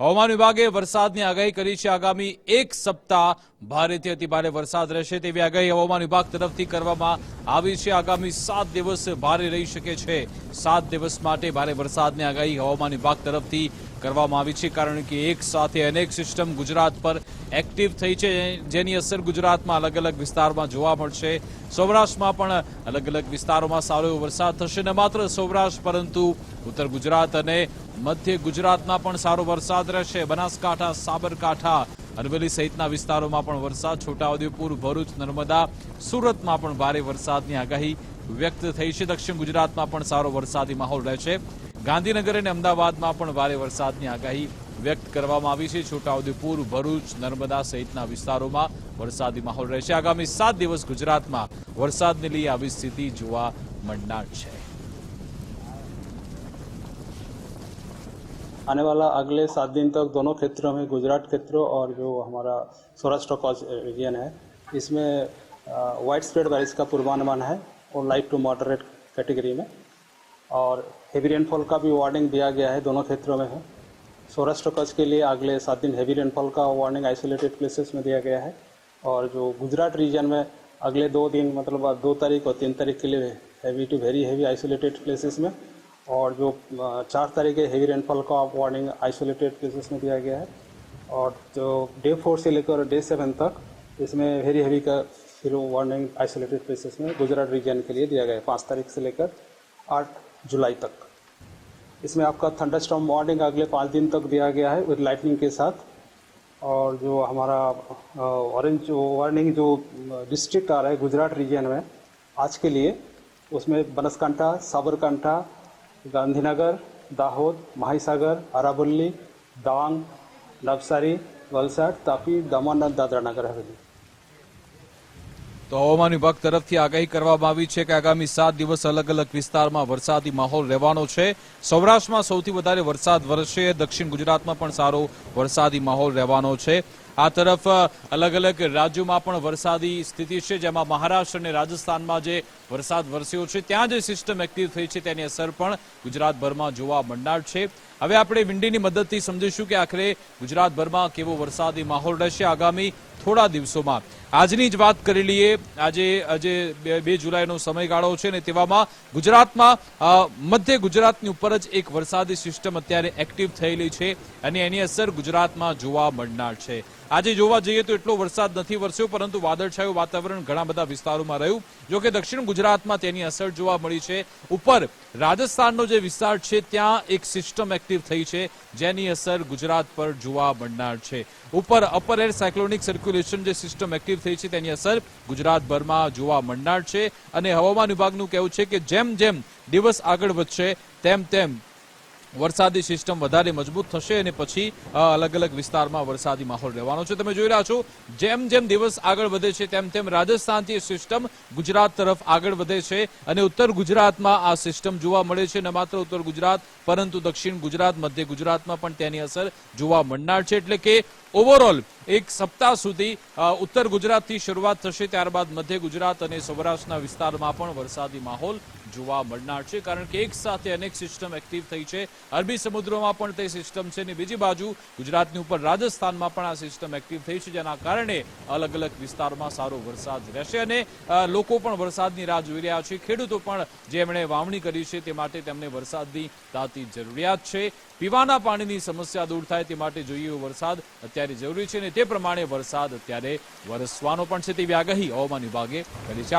હવામાન વિભાગે વરસાદની આગાહી કરી છે. આગામી એક સપ્તાહ ભારેથી અતિભારે વરસાદ રહેશે તેવી આગાહી હવામાન વિભાગ તરફથી કરવામાં આવી છે. આગામી સાત દિવસ ભારે રહી શકે છે. સાત દિવસ માટે ભારે વરસાદની આગાહી હવામાન વિભાગ તરફથી કરવામાં આવી છે, કારણ કે એક સાથે અનેક સિસ્ટમ ગુજરાત પર એક્ટિવ થઈ છે, જેની અસર ગુજરાતમાં અલગ અલગ વિસ્તારમાં જોવા મળશે. સૌરાષ્ટ્રમાં પણ અલગ અલગ વિસ્તારોમાં સારો એવો વરસાદ થશે ન માત્ર સૌરાષ્ટ્ર, પરંતુ ઉત્તર ગુજરાત અને મધ્ય ગુજરાતમાં પણ સારો વરસાદ રહેશે. બનાસકાંઠા, સાબરકાંઠા, અરવલ્લી સહિતના વિસ્તારોમાં પણ વરસાદ, છોટાઉદેપુર, ભરૂચ, નર્મદા, સુરતમાં પણ ભારે વરસાદની આગાહી વ્યક્ત થઈ છે. દક્ષિણ ગુજરાતમાં પણ સારો વરસાદી માહોલ રહેશે. ગાંધીનગર અને અમદાવાદમાં પણ ભારે વરસાદની આગાહી વ્યક્ત કરવામાં આવી છે છોટાઉદેપુર ભરૂચ નર્મદા સહિતના વિસ્તારોમાં વરસાદી માહોલ રહેશે આગામી સાત દિવસ ગુજરાતમાં વરસાદને લઈ આવી સ્થિતિ જોવા મળનાર છે आने वाला अगले सात दिन तक दोनों क्षेत्रों में गुजरात क्षेत्रों और जो हमारा सौराष्ट्र का रीजन है इसमें वाइड स्प्रेड बारिश का पूर्वानुमान है और लाइट टू मॉडरेट कैटेगरी में और हेवी रेनफॉल का भी वार्निंग दिया गया है, दोनों क्षेत्रों में है। सौराष्ट्र कच्छ के लिए अगले सात दिन हेवी रेनफॉल का वार्निंग आइसोलेटेड प्लेसेस में दिया गया है। और जो गुजरात रीजन में अगले दो दिन मतलब दो तारीख और तीन तारीख के लिए heavy to very heavy isolated places में और जो चार तारीख है हेवी रेनफॉल का वार्निंग आइसोलेटेड प्लेसेस में दिया गया है। और जो डे फोर से लेकर डे सेवन तक इसमें वेरी हैवी का फिर वार्निंग आइसोलेटेड प्लेसेस में गुजरात रीजन के लिए दिया गया है। पाँच तारीख से लेकर आठ जुलाई तक। इसमें आपका थंडरस्टॉर्म वार्निंग अगले पाँच दिन तक दिया गया है विद लाइटनिंग के साथ। और जो हमारा ऑरेंज वार्निंग जो डिस्ट्रिक्ट आ रहा है गुजरात रीजन में, आज के लिए उसमें बनासकांठा, साबरकांठा, गांधीनगर, दाहोद, माहिसागर, अरावली, दांग, नवसारी, वलसाड, तापी दमन दादरा नगर हवेली તો હવામાન વિભાગ તરફથી આગાહી કરવામાં આવી છે કે આગામી સાત દિવસ અલગ અલગ વિસ્તારમાં વરસાદી માહોલ રહેવાનો છે. સૌરાષ્ટ્રમાં સૌથી વધારે વરસાદ વરસશે દક્ષિણ ગુજરાતમાં પણ સારો વરસાદી માહોલ રહેવાનો છે. આ તરફ અલગ અલગ રાજ્યોમાં પણ વરસાદી સ્થિતિ છે, જેમાં મહારાષ્ટ્ર અને રાજસ્થાનમાં જે વરસાદ વરસ્યો છે, ત્યાં જે સિસ્ટમ એક્ટિવ થઈ છે, તેની અસર પણ ગુજરાતભરમાં જોવા મળનાર છે. હવે આપણે વિંડીની મદદથી સમજીશું કે આખરે ગુજરાતભરમાં કેવો વરસાદી માહોલ રહેશે આગામી થોડા દિવસોમાં. આજની જ વાત કરી લઈએ, આજે આજે બે- જુલાઈનો સમયગાળો છે ને તેવામાં ગુજરાતમાં મધ્ય ગુજરાતની ઉપર જ એક વરસાદી સિસ્ટમ અત્યારે એક્ટિવ થયેલી છે અને એની અસર ગુજરાતમાં જોવા મળનાર છે. આજે જોવા જઈએ તો એટલો વરસાદ નથી વરસ્યો, પરંતુ વાદળછાયું વાતાવરણ ઘણા બધા વિસ્તારોમાં રહ્યું. જો કે દક્ષિણ ગુજરાતમાં તેની અસર જોવા મળી છે. ઉપર રાજસ્થાનનો જે વિસ્તાર છે, ત્યાં એક સિસ્ટમ એક્ટિવ થઈ છે, જેની અસર ગુજરાત પર જોવા મળનાર છે. ઉપર અપર એર સાયક્લોનિક સર્ક્યુલેશન જે સિસ્ટમ એક્ટિવ થઈ છે, તેની અસર ગુજરાતભરમાં જોવા મળનાર છે. અને હવામાન વિભાગનું કહેવું છે કે જેમ જેમ દિવસ આગળ વધશે, તેમ તેમ વરસાદી સિસ્ટમ વધારે મજબૂત થશે અને પછી અલગ અલગ વિસ્તારમાં વરસાદી માહોલ રહેવાનો છે. તમે જોઈ રહ્યા છો, જેમ જેમ દિવસ આગળ વધે છે, તેમ તેમ રાજસ્થાનથી સિસ્ટમ ગુજરાત તરફ આગળ વધે છે અને ઉત્તર ગુજરાતમાં આ સિસ્ટમ જોવા મળે છે. ન માત્ર ઉત્તર ગુજરાત, પરંતુ દક્ષિણ ગુજરાત, મધ્ય ગુજરાતમાં પણ તેની અસર જોવા મળનાર છે. એટલે કે ઓવરઓલ એક સપ્તાહ સુધી ઉત્તર ગુજરાતથી શરૂઆત થશે, ત્યારબાદ મધ્ય ગુજરાત અને સૌરાષ્ટ્રના વિસ્તારમાં પણ વરસાદી માહોલ જોવા મળનાર છે, કારણ કે એક સાથે અનેક સિસ્ટમ એક્ટિવ થઈ છે. અરબી સમુદ્રમાં પણ તે સિસ્ટમ છે અને બીજી બાજુ ગુજરાતની ઉપર રાજસ્થાનમાં પણ આ સિસ્ટમ એક્ટિવ થઈ છે, જેના કારણે અલગ અલગ વિસ્તારમાં સારો વરસાદ રહેશે અને લોકો પણ વરસાદની રાહ જોઈ રહ્યા છે. ખેડૂતો પણ જેમણે વાવણી કરી છે તે માટે તેમને વરસાદની તાતી જરૂરિયાત છે. પીવાના પાણીની સમસ્યા દૂર થાય તે માટે જોઈએ વરસાદ અત્યારે જરૂરી છે અને તે પ્રમાણે વરસાદ અત્યારે વરસવાનો પણ છે તેવી આગાહી હવામાન વિભાગે. કરી છે